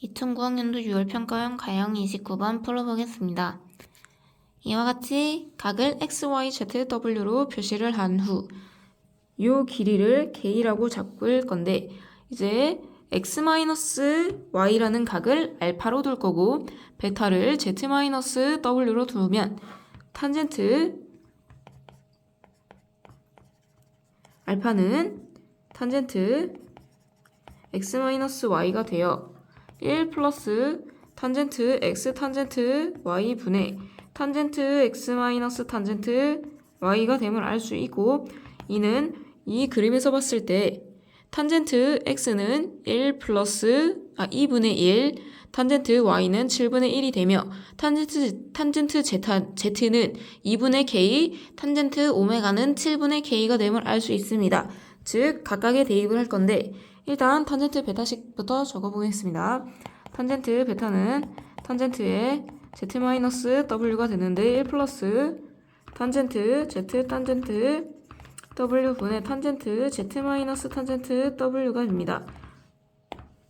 2009 학년도 6월 평가형 가형 29번 풀어보겠습니다. 이와 같이 각을 x, y, z, w로 표시를 한후이 길이를 k라고 잡을 건데 이제 x-y라는 각을 알파로 둘 거고 베타를 z-w로 두면 탄젠트 알파는 탄젠트 x-y가 되어 1 플러스 탄젠트 x 탄젠트 y 분의 탄젠트 x 마이너스 탄젠트 y가 됨을 알 수 있고 이는 이 그림에서 봤을 때 탄젠트 x는 1 플러스 아 2분의 1 탄젠트 y는 7분의 1이 되며 탄젠트 탄젠트 제타, z는 2분의 k 탄젠트 오메가는 7분의 k가 됨을 알 수 있습니다. 즉 각각의 대입을 할 건데 일단 탄젠트 베타식부터 적어보겠습니다. 탄젠트 베타는 탄젠트의 z-w가 되는데 1 플러스 탄젠트 z 탄젠트 w 분의 탄젠트 z 탄젠트 w가 됩니다.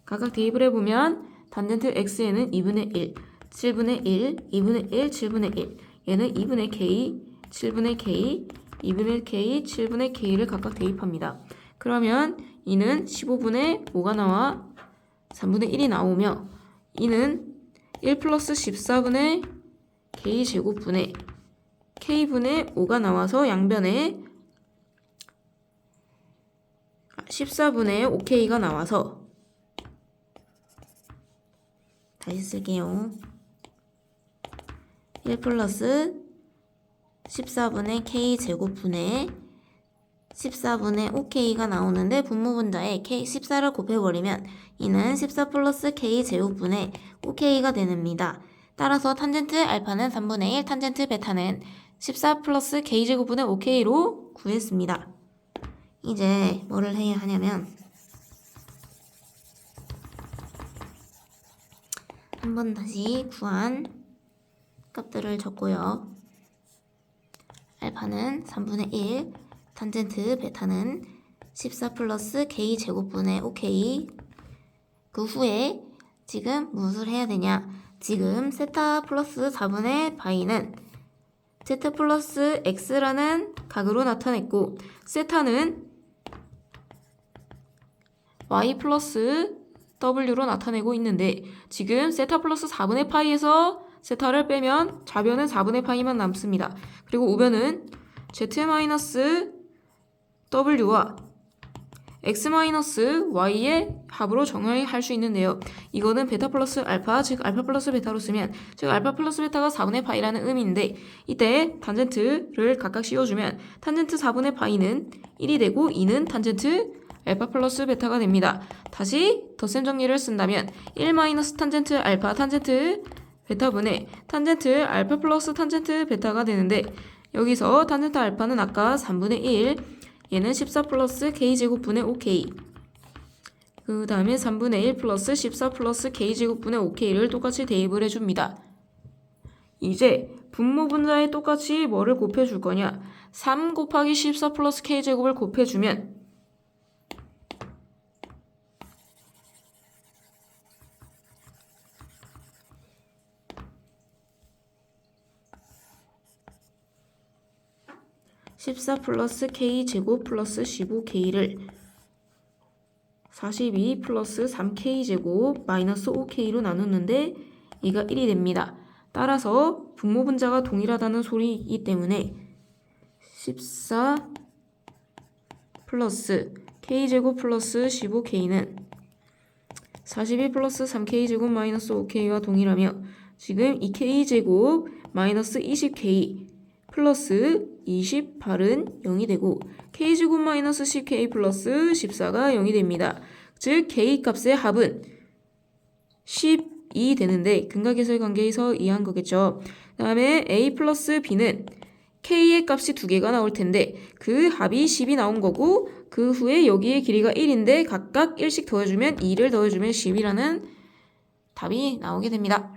각각 대입을 해보면 탄젠트 x에는 2분의 1, 7분의 1, 2분의 1, 7분의 1 얘는 2분의 k, 7분의 k, 2분의 k, 7분의 k를 각각 대입합니다. 그러면 이는 15분의 5가 나와 3분의 1이 나오며 이는 1 플러스 14분의 k 제곱분의 k분의 5가 나와서 양변에 14분의 5k가 나와서 다시 쓸게요. 1 플러스 14분의 k 제곱분의 14분의 5k가 나오는데 분모분자에 k 14를 곱해버리면 이는 14 플러스 k 제곱분의 5k가 됩니다. 따라서 탄젠트 알파는 3분의 1, 탄젠트 베타는 14 플러스 k 제곱분의 5k로 구했습니다. 이제 뭐를 해야 하냐면 한번 다시 구한 값들을 적고요. 알파는 3분의 1, 탄젠트 베타는 14 플러스 k 제곱분의 5k 그 후에 지금 무엇을 해야 되냐 지금 세타 플러스 4분의 바이는 z 플러스 x라는 각으로 나타냈고 세타는 y 플러스 w로 나타내고 있는데 지금 세타 플러스 4분의 파이에서 세타를 빼면 좌변은 4분의 파이만 남습니다. 그리고 우변은 z 마이너스 w와 x 마이너스 y의 합으로 정의할 수 있는데요. 이거는 베타 플러스 알파, 즉 알파 플러스 베타로 쓰면 즉 알파 플러스 베타가 4분의 파이라는 의미인데 이때 탄젠트를 각각 씌워주면 탄젠트 4분의 파이는 1이 되고 2는 탄젠트 알파 플러스 베타가 됩니다. 다시 덧셈 정리를 쓴다면 1 마이너스 탄젠트 알파 탄젠트 베타분의 탄젠트 알파 플러스 탄젠트 베타가 되는데 여기서 탄젠트 알파는 아까 3분의 1 얘는 14 플러스 k제곱분의 5k 그 다음에 3분의 1 플러스 14 플러스 k제곱분의 5k를 똑같이 대입을 해줍니다. 이제 분모 분자에 똑같이 뭐를 곱해줄 거냐 3 곱하기 14 플러스 k제곱을 곱해주면 14 플러스 k 제곱 플러스 15k를 42 플러스 3k 제곱 마이너스 5k로 나눴는데 이가 1이 됩니다. 따라서 분모분자가 동일하다는 소리이기 때문에 14 플러스 k 제곱 플러스 15k는 42 플러스 3k 제곱 마이너스 5k와 동일하며 지금 2k 제곱 마이너스 20k 플러스 28은 0이 되고 k제곱 마이너스 10k 플러스 14가 0이 됩니다. 즉 k 값의 합은 10이 되는데 근각계설 관계에서 이해한 거겠죠. 그 다음에 a 플러스 b는 k의 값이 두 개가 나올 텐데 그 합이 10이 나온 거고 그 후에 여기에 길이가 1인데 각각 1씩 더해주면 2를 더해주면 10이라는 답이 나오게 됩니다.